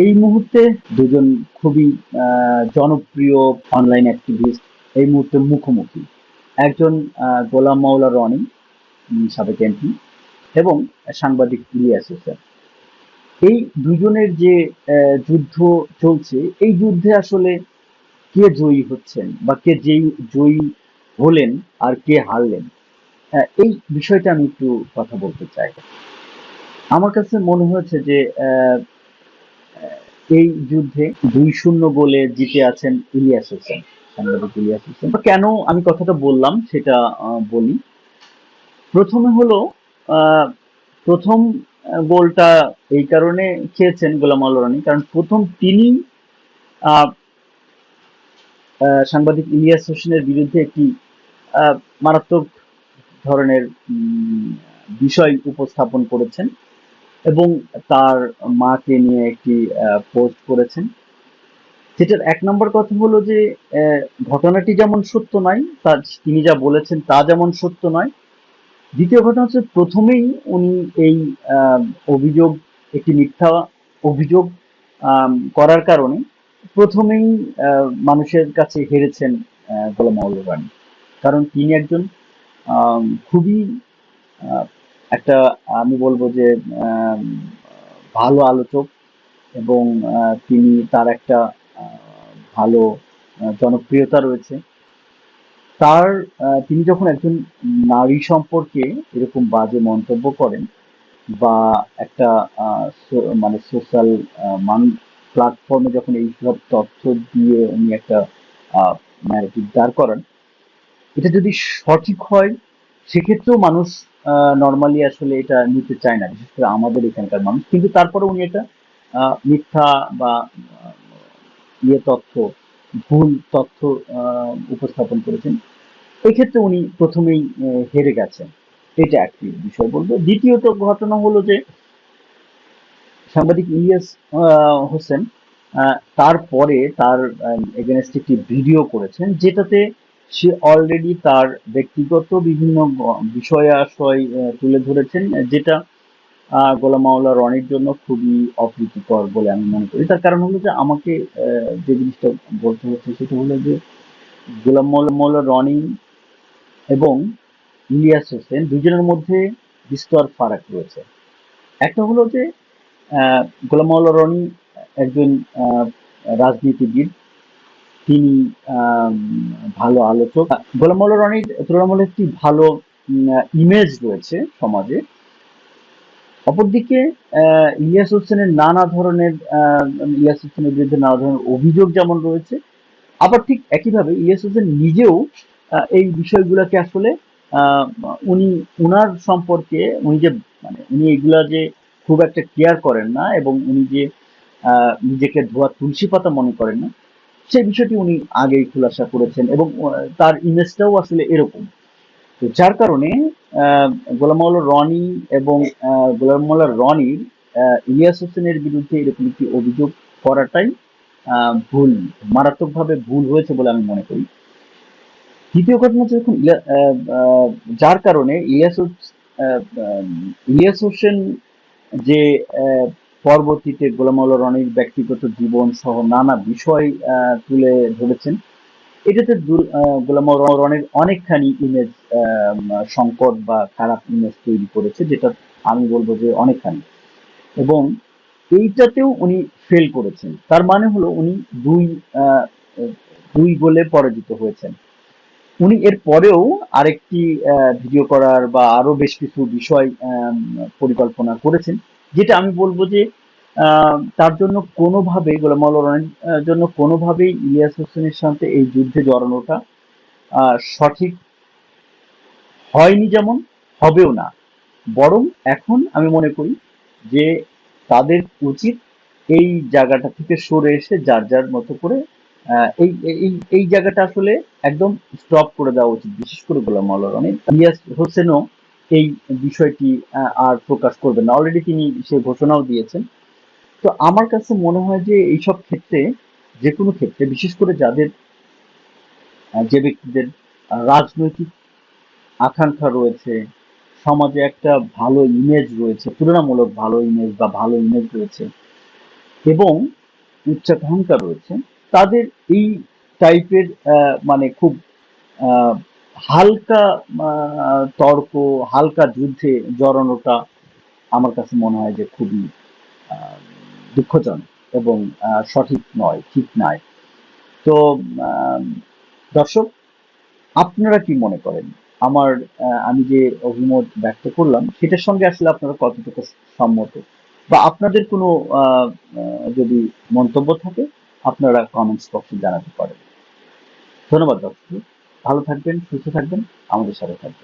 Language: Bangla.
এই মুহূর্তে দুজন খুবই জনপ্রিয় অনলাইন অ্যাক্টিভিস্ট এই মুহূর্তে মুখোমুখি। একজন গোলাম মাওলা রনি সাবেক এমপি এবং সাংবাদিক ইলিয়াস হোসেন। এই দুজনের যে যুদ্ধ চলছে, এই যুদ্ধে আসলে কে জয়ী হচ্ছেন বা কে যেই, জয়ী হলেন আর কে হারলেন এই বিষয়টা আমি একটু কথা বলতে চাই। আমার কাছে মনে হয়েছে যে এই যুদ্ধে দুই শূন্য গোলে জিতে আছেন ইলিয়াস হোসেন সাংবাদিক ইলিয়াস হোসেন। কেন আমি কথাটা বললাম সেটা বলি। প্রথমে হলো প্রথম গোলটা এই কারণে খেয়েছেন গোলাম আল রানী কারণ প্রথম তিনি সাংবাদিক ইলিয়াস হোসেনের বিরুদ্ধে একটি মারাত্মক ধরনের বিষয় উপস্থাপন করেছেন। এবং তার মাকে নিয়ে একটি পোস্ট করেছেন। সেটার এক নম্বর কথা হলো যে ঘটনাটি যেমন সত্য নয় তা তিনি যা বলেছেন তা যেমন সত্য নয়। দ্বিতীয় ঘটনা হচ্ছে, প্রথমেই উনি এই অভিযোগ, একটি মিথ্যা অভিযোগ করার কারণে প্রথমেই মানুষের কাছে হেরেছেন গোলাম কারণ তিনি একজন খুবই একটা, আমি বলব যে ভালো আলোচক এবং তিনি তার একটা ভালো জনপ্রিয়তা রয়েছে। তার তিনি যখন একজন নারী সম্পর্কে এরকম বাজে মন্তব্য করেন বা একটা মানে সোশ্যাল মান, প্ল্যাটফর্মে যখন এইসব তথ্য দিয়ে উনি একটা ন্যারেটিভ দাঁড় করান, এটা যদি সঠিক হয়, সেক্ষেত্রেও মানুষ নর্মালি আসলে এটা নিতে চায় না, বিশেষ করে আমাদের এখানকার মানুষ। কিন্তু তারপরে উনি এটা মিথ্যা বা ইয়ে তথ্য, ভুল তথ্য উপস্থাপন করেছেন। এক্ষেত্রে উনি প্রথমেই হেরে গেছেন। এটা একটি বিষয় বলব। দ্বিতীয়ত ঘটনা হলো যে, সাংবাদিক ইলিয়াস হোসেন তারপরে তার এগেনস্ট একটি ভিডিও করেছেন, যেটাতে সে অলরেডি তার ব্যক্তিগত বিভিন্ন বিষয় আশয় তুলে ধরেছেন, যেটা গোলাম মাওলা রনির জন্য খুবই অপ্রীতিকর বলে আমি মনে করি। তার কারণ হলো যে আমাকে যে জিনিসটা বলতে হচ্ছে সেটা হলো যে গোলাম মাওলা মাওলা রনি এবং ইলিয়াস হোসেন দুজনের মধ্যে বিস্তর ফারাক রয়েছে। একটা হলো যে গোলাম মাওলা রনি একজন রাজনীতিবিদ তিনি ভালো আলোচক। গোলাম মাওলা রনির তুলনামূলক একটি ভালো ইমেজ রয়েছে সমাজে। অপরদিকে ইলিয়াস হোসেনের নানা ধরনের ইলিয়াস হোসেনের বিরুদ্ধে নানা ধরনের অভিযোগ যেমন রয়েছে, আবার ঠিক একইভাবে ইলিয়াস হোসেন নিজেও এই বিষয়গুলোকে আসলে উনি, উনার সম্পর্কে উনি যে মানে উনি এগুলা যে খুব একটা কেয়ার করেন না এবং উনি যে নিজেকে ধোয়া তুলসী পাতা মনে করেন না সেই বিষয়টি উনি আগেই খুলাসা করেছেন এবং তার ইমেজটাও আসলে এরকম। তো যার কারণে গোলাম রনি এবং গোলাম মাওলা রনির ইলিয়াস হোসেনের বিরুদ্ধে এরকম একটি অভিযোগ করাটাই ভুল মারাত্মকভাবে ভুল হয়েছে বলে আমি মনে করি। দ্বিতীয় ঘটনা হচ্ছে আহ, যার কারণে ইলিয়াস ইলিয়াস হোসেন যে পরবর্তীতে গোলাম রনির ব্যক্তিগত জীবন সহ নানা বিষয় তুলে ধরেছেন। এটাতে গোলাম রনির অনেকখানি ইমেজ সংকট বা খারাপ ইমেজ তৈরি করেছে, যেটা আমি বলব যে অনেকখানি। এবং এইটাতেও উনি ফেল করেছেন। তার মানে হলো উনি দুই দুই গোলে পরাজিত হয়েছেন। উনি এর পরেও আরেকটি ভিডিও করার বা আরও বেশ কিছু বিষয় পরিকল্পনা করেছেন। যেটা আমি বলব যে তার জন্য কোনোভাবেই, গোলাম রনির জন্য কোনোভাবেই ইলিয়াস হোসেনের সাথে এই যুদ্ধে জড়ানোটা সঠিক হয়নি যেমন, হবেও না। বরং এখন আমি মনে করি যে, তাদের উচিত এই জায়গাটা থেকে সরে এসে যার যার মতো করে এই এই এই জায়গাটা আসলে একদম স্টপ করে দেওয়া উচিত। বিশেষ করে গোলাম রনি ইলিয়াস হোসেনও এই বিষয়টি আর প্রকাশ করবেন না। অলরেডি তিনি সে ঘোষণাও দিয়েছেন। তো আমার কাছে মনে হয় যে এইসব ক্ষেত্রে, যে কোনো ক্ষেত্রে, বিশেষ করে যাদের যে ব্যক্তিদের রাজনৈতিক আকাঙ্ক্ষা রয়েছে, সমাজে একটা ভালো ইমেজ রয়েছে, তুলনামূলক ভালো ইমেজ বা ভালো ইমেজ রয়েছে, এবং উচ্চাকাঙ্ক্ষা রয়েছে, তাদের এই টাইপের মানে খুব হালকা তর্ক, হালকা যুদ্ধে জড়ানোটা আমার কাছে মনে হয় যে খুবই দুঃখজনক এবং সঠিক নয়, ঠিক নয়। তো দর্শক, আপনারা কি মনে করেন? আমার আমি যে অভিমত ব্যক্ত করলাম, সেটার সঙ্গে আসলে আপনারা কতটুকু সম্মত? বা আপনাদের কোনো যদি মন্তব্য থাকে, আপনারা কমেন্টস বক্সে জানাতে পারেন। ধন্যবাদ, দর্শক। ভালো থাকবেন সুস্থ থাকবেন আমাদের সাথে থাকবেন।